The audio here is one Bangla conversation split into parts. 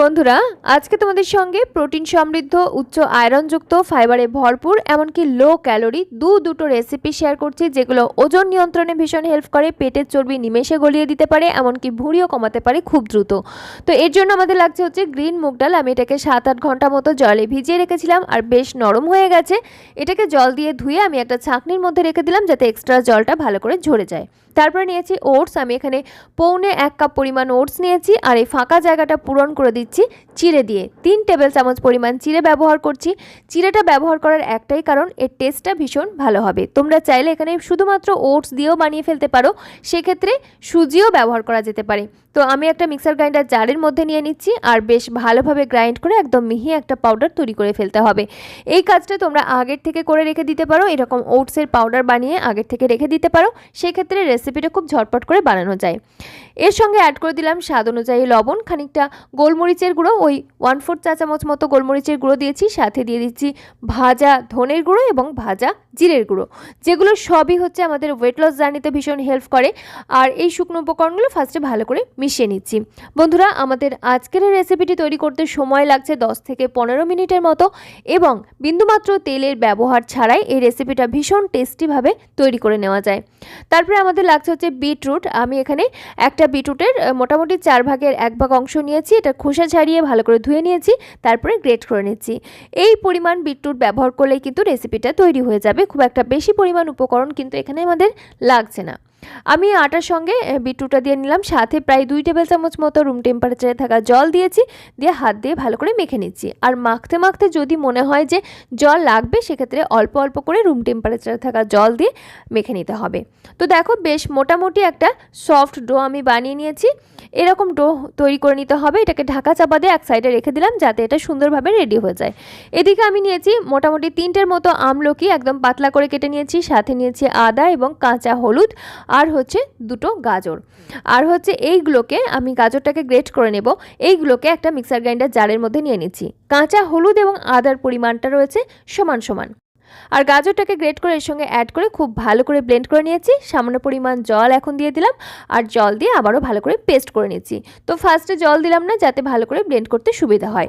বন্ধুরা, আজকে তোমাদের সঙ্গে প্রোটিন সমৃদ্ধ, উচ্চ আয়রনযুক্ত, ফাইবারে ভরপুর, এমনকি লো ক্যালোরি দু দুটো রেসিপি শেয়ার করছি, যেগুলো ওজন নিয়ন্ত্রণে ভীষণ হেল্প করে, পেটের চর্বি নিমেষে গলিয়ে দিতে পারে, এমনকি ভুঁড়িও কমাতে পারে খুব দ্রুত। তো এর জন্য আমাদের লাগছে হচ্ছে গ্রিন মুগ ডাল, আমি এটাকে সাত আট ঘণ্টা মতো জলে ভিজিয়ে রেখেছিলাম, আর বেশ নরম হয়ে গেছে। এটাকে জল দিয়ে ধুয়ে আমি একটা ছাঁকনির মধ্যে রেখে দিলাম, যাতে এক্সট্রা জলটা ভালো করে ঝরে যায়। তারপরে নিয়েছি ওটস আমি এখানে পৌনে এক কাপ পরিমাণ ওটস নিয়েছি, আর এই ফাঁকা জায়গাটা পূরণ করে দিচ্ছি, চিড়ে দিয়ে। তিন টেবিল চামচ পরিমাণ চিড়ে ব্যবহার করছি। চিড়েটা ব্যবহার করার একটাই কারণ, এর টেস্টটা ভীষণ ভালো হবে। তোমরা চাইলে এখানে শুধুমাত্র ওটস দিয়েও বানিয়ে ফেলতে পারো। সেক্ষেত্রে সুজিও ব্যবহার করা যেতে পারে। তো আমি একটা মিক্সার গ্রাইন্ডার জারের মধ্যে নিয়ে নিচ্ছি আর বেশ ভালোভাবে গ্রাইন্ড করে একদম মিহি একটা পাউডার তৈরি করে ফেলতে হবে। এই কাজটা তোমরা আগের থেকে করে রেখে দিতে পারো, এরকম ওটসের পাউডার বানিয়ে আগের থেকে রেখে দিতে পারো, সেক্ষেত্রে রেসিপিটা খুব ঝটপট করে বানানো যায়। এর সঙ্গে অ্যাড করে দিলাম স্বাদ অনুযায়ী লবণ, খানিকটা গোলমরিচের গুঁড়ো, ওই ওয়ান ফোর্থ চা চামচ মতো গোলমরিচের গুঁড়ো দিয়েছি, সাথে দিয়ে দিচ্ছি ভাজা ধনের গুঁড়ো এবং ভাজা জিরের গুঁড়ো, যেগুলো সবই হচ্ছে আমাদের ওয়েট লস জার্নিতে ভীষণ হেল্প করে। আর এই শুকনো উপকরণগুলো ফার্স্টে ভালো করে মিশিয়ে নিচ্ছি। বন্ধুরা, আমাদের আজকের রেসিপিটি তৈরি করতে সময় লাগছে দশ থেকে পনেরো মিনিটের মতো এবং বিন্দুমাত্র তেলের ব্যবহার ছাড়াই এই রেসিপিটা ভীষণ টেস্টিভাবে তৈরি করে নেওয়া যায়। তারপরে আমাদের লাগছে হচ্ছে বিটরুট আমি এখানে একটা বিটরুটের মোটামুটি চার ভাগের এক ভাগ অংশ নিয়েছি। এটা খোসা ছাড়িয়ে ভালো করে ধুয়ে নিয়েছি, তারপরে গ্রেট করে নিচ্ছি। এই পরিমাণ বিটরুট ব্যবহার করলেই কিন্তু রেসিপিটা তৈরি হয়ে যাবে। খুব একটা বেশি পরিমাণ উপকরণ কিন্তু এখানে আমাদের লাগছে না। আমি আটার সঙ্গে বিটরুটটা দিয়ে নিলাম। সাথে প্রায় দুই টেবিল চামচ মতো রুম টেম্পারেচারে থাকা জল দিয়েছি। দিয়ে হাত দিয়ে ভালো করে মেখে নিচ্ছি। আর মাখতে মাখতে যদি মনে হয় যে জল লাগবে, সেক্ষেত্রে অল্প অল্প করে রুম টেম্পারেচারে থাকা জল দিয়ে মেখে নিতে হবে। তো দেখো, বেশ মোটামুটি একটা সফট ডো আমি বানিয়ে নিয়েছি। এরকম ডো তৈরি করে নিতে হবে। এটাকে ঢাকা চাপা দিয়ে এক সাইডে রেখে দিলাম, যাতে এটা সুন্দরভাবে রেডি হয়ে যায়। এদিকে আমি নিয়েছি মোটামুটি তিনটের মতো আমলকি। একদম পাতলা করে কেটে নিয়েছি। সাথে নিয়েছি আদা এবং কাঁচা হলুদ। আর হচ্ছে দুটো গাজর। আর হচ্ছে এইগুলোকে আমি গাজরটাকে গ্রেট করে নেব। এইগুলোকে একটা মিক্সার গ্রাইন্ডার জারের মধ্যে নিয়ে নিচ্ছি। কাঁচা হলুদ এবং আদার পরিমাণটা রয়েছে সমান সমান। আর গাজরটাকে গ্রেট করে এর সঙ্গে অ্যাড করে খুব ভালো করে ব্লেন্ড করে নিয়েছি। সামান্য পরিমাণ জল এখন দিয়ে দিলাম। আর জল দিয়ে আবারও ভালো করে পেস্ট করে নিচ্ছি। তো ফার্স্টে জল দিলাম না, যাতে ভালো করে ব্লেন্ড করতে সুবিধা হয়।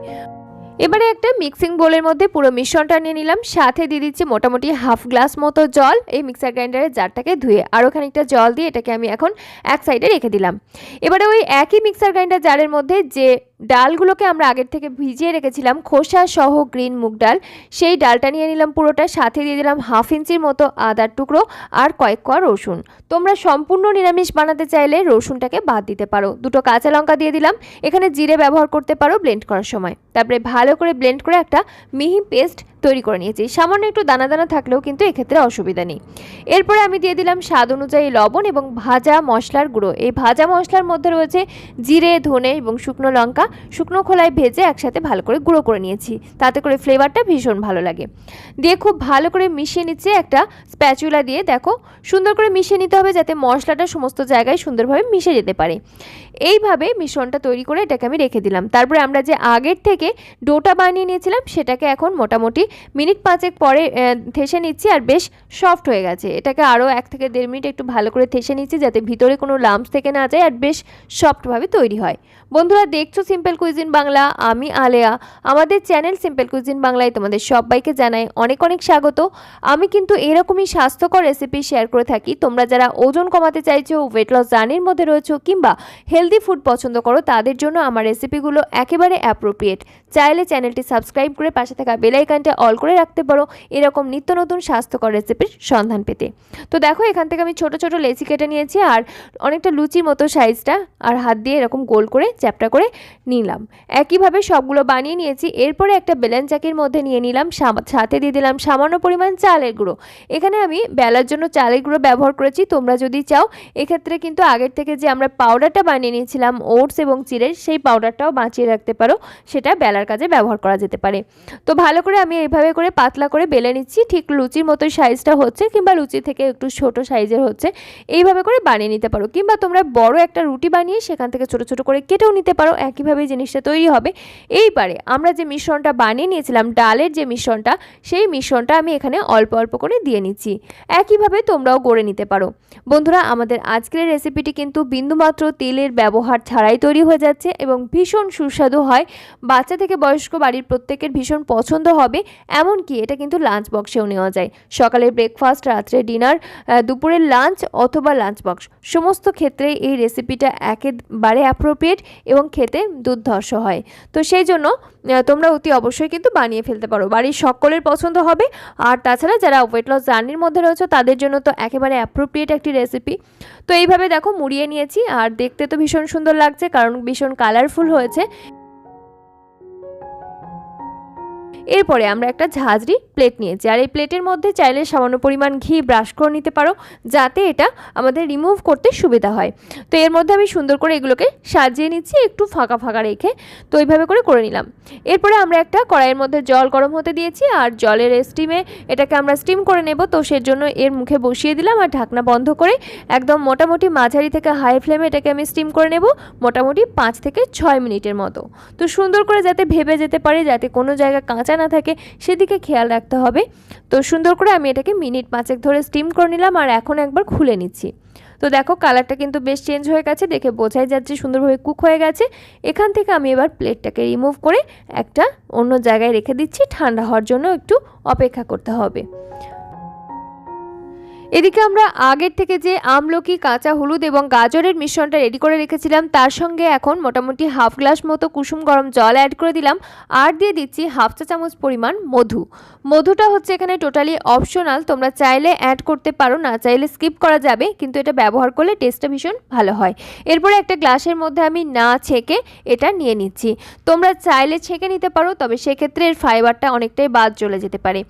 এবারে একটা মিক্সিং বোলের মধ্যে পুরো মিশ্রণটা নিয়ে নিলাম। সাথে দিয়ে দিচ্ছি মোটামুটি হাফ গ্লাস মতো জল। এই মিক্সার গ্রাইন্ডারের জারটাকে ধুয়ে আরও খানিকটা জল দিয়ে এটাকে আমি এখন এক সাইডে রেখে দিলাম। এবারে ওই একই মিক্সার গ্রাইন্ডার জারের মধ্যে যে ডালগুলোকে আমরা আগের থেকে ভিজিয়ে রেখেছিলাম। খোসা সহ গ্রিন মুগ ডাল। সেই ডালটা নিয়ে নিলাম পুরোটা, সাথে দিয়ে দিলাম হাফ ইঞ্চির মতো আদার টুকরো আর কয়েক কোয়া রসুন। তোমরা সম্পূর্ণ নিরামিষ বানাতে চাইলে রসুনটাকে বাদ দিতে পারো। দুটো কাঁচা লঙ্কা দিয়ে দিলাম। এখানে জিরে ব্যবহার করতে পারো ব্লেন্ড করার সময়। তারপরে ভালো করে ব্লেন্ড করে একটা মিহি পেস্ট তৈরি করে নিয়েছি। সামান্য একটু দানা দানা থাকলেও কিন্তু এক্ষেত্রে অসুবিধা নেই। এরপরে আমি দিয়ে দিলাম স্বাদ অনুযায়ী লবণ এবং ভাজা মশলার গুঁড়ো। এই ভাজা মশলার মধ্যে রয়েছে জিরে, ধনে এবং শুকনো লঙ্কা। শুকনো খোলায় ভেজে একসাথে ভালো করে গুঁড়ো করে নিয়েছি। তাতে করে ফ্লেভারটা ভীষণ ভালো লাগে। দিয়ে খুব ভালো করে মিশিয়ে নিচ্ছে একটা স্প্যাচুলা দিয়ে। দেখো, সুন্দর করে মিশিয়ে নিতে হবে যাতে মশলাটা সমস্ত জায়গায় সুন্দরভাবে মিশে যেতে পারে। এইভাবে মিশ্রণটা তৈরি করে এটাকে আমি রেখে দিলাম। তারপরে আমরা যে আগের থেকে ডোটা বানিয়ে নিয়েছিলাম, সেটাকে এখন মোটামুটি মিনিট পাঁচেক পরে থেসে নিচ্ছি আর বেশ সফট হয়ে গেছে। এটাকে আরও এক থেকে দেড় মিনিট একটু ভালো করে থেসে নিচ্ছি যাতে ভিতরে কোনো লাম্পস থেকে না যায় আর বেশ সফটভাবে তৈরি হয়। বন্ধুরা, দেখছ সিম্পল কুইজিন বাংলা আমি আলেয়া। আমাদের চ্যানেল সিম্পল কুইজিন বাংলায় তোমাদের সবাইকে জানাই অনেক অনেক স্বাগত। আমি কিন্তু এরকমই স্বাস্থ্যকর রেসিপি শেয়ার করে থাকি। তোমরা যারা ওজন কমাতে চাইছো ওয়েট লস জার্নির মধ্যে রয়েছো, কিংবা হেলদি ফুড পছন্দ করো, তাদের জন্য আমার রেসিপিগুলো একেবারে অ্যাপ্রোপ্রিয়েট চাইলে চ্যানেলটি সাবস্ক্রাইব করে পাশে থাকা বেলাইকানটা অল করে রাখতে পারো। এরকম নিত্য নতুন স্বাস্থ্যকর রেসিপির সন্ধান পেতে। তো দেখো, এখান থেকে আমি ছোট ছোট লেচি কেটে নিয়েছি আর অনেকটা লুচির মতো সাইজটা আর হাত দিয়ে এরকম গোল করে, চ্যাপটা করে নিলাম। একইভাবে সবগুলো বানিয়ে নিয়েছি। এরপরে একটা বেলেন চাকির মধ্যে নিয়ে নিলাম সাথে দিয়ে দিলাম সামান্য পরিমাণ চালের গুঁড়ো। এখানে আমি বেলার জন্য চালের গুঁড়ো ব্যবহার করেছি। তোমরা যদি চাও, এক্ষেত্রে কিন্তু আগের থেকে যে আমরা পাউডারটা বানিয়ে নিয়েছিলাম ওটস এবং চিড়ের, সেই পাউডারটাও বাঁচিয়ে রাখতে পারো। সেটা বেলার কাজে ব্যবহার করা যেতে পারে। তো ভালো করে আমি এভাবে করে পাতলা করে বেলে নিচ্ছি। ঠিক লুচির মতো সাইজটা হচ্ছে কিংবা লুচি থেকে একটু ছোট সাইজের হচ্ছে। এইভাবে করে বানিয়ে নিতে পারো কিংবা তোমরা বড় একটা রুটি বানিয়ে সেখান থেকে ছোট ছোট করে কেটেও নিতে পারো। একইভাবে জিনিসটা তৈরি হবে। এইবারে আমরা যে মিশ্রণটা বানিয়ে নিয়েছিলাম, ডালের যে মিশ্রণটা, সেই মিশ্রণটা আমি এখানে অল্প অল্প করে দিয়ে নিচ্ছি। একইভাবে তোমরাও গড়ে নিতে পারো। বন্ধুরা, আমাদের আজকের রেসিপিটি কিন্তু বিন্দুমাত্র তেলের ব্যবহার ছাড়াই তৈরি হয়ে যাচ্ছে এবং ভীষণ সুস্বাদু হয়। বাচ্চা থেকে বয়স্ক বাড়ির প্রত্যেকের ভীষণ পছন্দ হবে। এমনকি এটা কিন্তু লাঞ্চ বক্সেও নেওয়া যায়। সকালের ব্রেকফাস্ট রাত্রে ডিনার দুপুরের লাঞ্চ অথবা লাঞ্চ বক্স সমস্ত ক্ষেত্রে এই রেসিপিটা একেবারে অ্যাপ্রোপ্রিয়েট এবং খেতে দুর্ধর্ষ হয়। তো সেই জন্য তোমরা অতি অবশ্যই কিন্তু বানিয়ে ফেলতে পারো। বাড়ির সকলের পছন্দ হবে। আর তাছাড়া যারা ওয়েট লস জার্নির মধ্যে রয়েছে, তাদের জন্য তো একেবারে অ্যাপ্রোপ্রিয়েট একটি রেসিপি তো এইভাবে দেখো, মুড়িয়ে নিয়েছি। আর দেখতে তো ভীষণ সুন্দর লাগছে, কারণ ভীষণ কালারফুল হয়েছে। এরপরে আমরা একটা ঝাঁঝরি প্লেট নিয়েছি। আর এই প্লেটের মধ্যে চাইলে সামান্য পরিমাণ ঘি ব্রাশ করে নিতে পারো, যাতে এটা আমাদের রিমুভ করতে সুবিধা হয়। তো এর মধ্যে আমি সুন্দর করে এগুলোকে সাজিয়ে নিচ্ছি, একটু ফাঁকা ফাঁকা রেখে। তো এইভাবে করে করে নিলাম। এরপরে আমরা একটা কড়াইয়ের মধ্যে জল গরম হতে দিয়েছি, আর জলের স্টিমে এটাকে আমরা স্টিম করে নেব। তো সের জন্য এর মুখে বসিয়ে দিলাম, আর ঢাকনা বন্ধ করে একদম মোটামুটি মাঝারি থেকে হাই ফ্লেমে এটাকে আমি স্টিম করে নেব, মোটামুটি পাঁচ থেকে ছয় মিনিটের মতো। তো সুন্দর করে যাতে ভেবে যেতে পারে, যাতে কোনো জায়গা কাঁচা না থাকে, সেদিকে খেয়াল রাখতে হবে। তো সুন্দর করে আমি এটাকে মিনিট পাঁচেক ধরে স্টিম করে নিলাম আর এখন একবার খুলে নিচ্ছি। তো দেখো কালারটা কিন্তু বেশ চেঞ্জ হয়ে গেছে, দেখে বোঝাই যাচ্ছে সুন্দরভাবে কুক হয়ে গেছে। এখান থেকে আমি এবার প্লেটটাকে রিমুভ করে একটা অন্য জায়গায় রেখে দিচ্ছি, ঠান্ডা হওয়ার জন্য একটু অপেক্ষা করতে হবে। এদিকে আমরা আগের থেকে যে আমলকি, কাঁচা হলুদ এবং গাজরের মিশ্রণটা রেডি করে রেখেছিলাম, তার সঙ্গে এখন মোটামুটি হাফ গ্লাস মতো কুসুম গরম জল অ্যাড করে দিলাম। আর দিয়ে দিচ্ছি হাফ চা চামচ পরিমাণ মধু। মধুটা হচ্ছে এখানে টোটালি অপশনাল তোমরা চাইলে অ্যাড করতে পারো, না চাইলে স্কিপ করা যাবে, কিন্তু এটা ব্যবহার করলে টেস্টটা ভীষণ ভালো হয়। এরপরে একটা গ্লাসের মধ্যে আমি না ছেঁকে এটা নিয়ে নিচ্ছি। তোমরা চাইলে ছেঁকে নিতে পারো, তবে সেক্ষেত্রে এর ফাইবারটা অনেকটাই বাদ চলে যেতে পারে।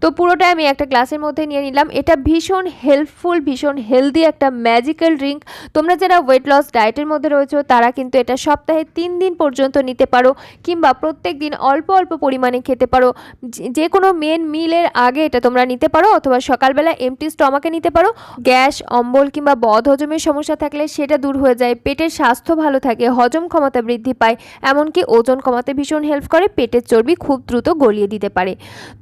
তো পুরোটা আমি একটা গ্লাসের মধ্যে নিয়ে নিলাম। এটা ভীষণ হেল্পফুল ভীষণ হেলদি একটা ম্যাজিক্যাল ড্রিঙ্ক তোমরা যারা ওয়েট লস ডায়েটের মধ্যে রয়েছো, তারা কিন্তু এটা সপ্তাহে তিন দিন পর্যন্ত নিতে পারো, কিংবা প্রত্যেক দিন অল্প অল্প পরিমাণে খেতে পারো। যে কোনো মেন মিলের আগে এটা তোমরা নিতে পারো, অথবা সকালবেলা এমটি স্টমাকে নিতে পারো। গ্যাস, অম্বল কিংবা বদ হজমের সমস্যা থাকলে সেটা দূর হয়ে যায়। পেটের স্বাস্থ্য ভালো থাকে, হজম ক্ষমতা বৃদ্ধি পায়, এমনকি ওজন কমাতে ভীষণ হেল্প করে, পেটের চর্বি খুব দ্রুত গলিয়ে দিতে পারে।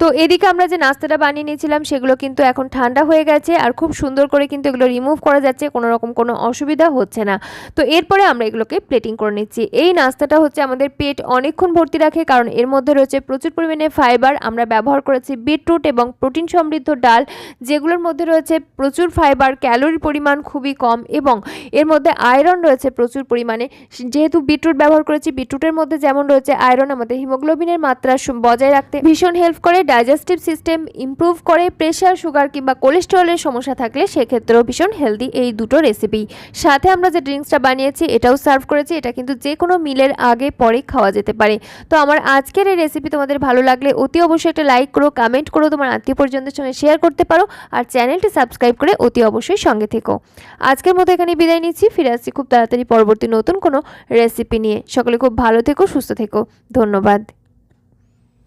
তো এদিকে আমরা যে নাস্তাটা বানিয়ে নিয়েছিলাম, সেগুলো কিন্তু এখন ঠান্ডা হয়ে গেছে। আর খুব সুন্দর করে কিন্তু এগুলো রিমুভ করা যাচ্ছে, কোনো রকম কোনো অসুবিধা হচ্ছে না। তো এরপরে আমরা এগুলোকে প্লেটিং করে নিচ্ছি। এই নাস্তাটা হচ্ছে আমাদের পেট অনেকক্ষণ ভর্তি রাখে, কারণ এর মধ্যে রয়েছে প্রচুর পরিমাণে ফাইবার আমরা ব্যবহার করেছি বিটরুট এবং প্রোটিন সমৃদ্ধ ডাল, যেগুলোর মধ্যে রয়েছে প্রচুর ফাইবার ক্যালোরির পরিমাণ খুবই কম এবং এর মধ্যে আয়রন রয়েছে প্রচুর পরিমাণে। যেহেতু বিটরুট ব্যবহার করেছি বিটরুটের মধ্যে যেমন রয়েছে আয়রন আমাদের হিমোগ্লোবিনের মাত্রা বজায় রাখতে ভীষণ হেল্প করে ডাইজেস্টিভ সিস্টেম ইমপ্রুভ করে প্রেশার সুগার কিংবা কোলেস্টেরলের সমস্যা থাকলে সেক্ষেত্রেও ভীষণ হেলদি এই দুটো রেসিপি সাথে আমরা যে ড্রিঙ্কসটা বানিয়েছি, এটাও সার্ভ করেছি। এটা কিন্তু যে কোনো মিলের আগে, পরে খাওয়া যেতে পারে। তো আমার আজকের এই রেসিপি তোমাদের ভালো লাগলে অতি অবশ্যই একটা লাইক করো কমেন্ট করো, তোমার আত্মীয় পরিজনদের সঙ্গে শেয়ার করতে পারো আর চ্যানেলটি সাবস্ক্রাইব করে অতি অবশ্যই সঙ্গে থেকো। আজকের মতো এখানে বিদায় নিচ্ছি। ফিরে আসছি খুব তাড়াতাড়ি পরবর্তী নতুন কোনো রেসিপি নিয়ে। সকলে খুব ভালো থেকো, সুস্থ থেকো। ধন্যবাদ।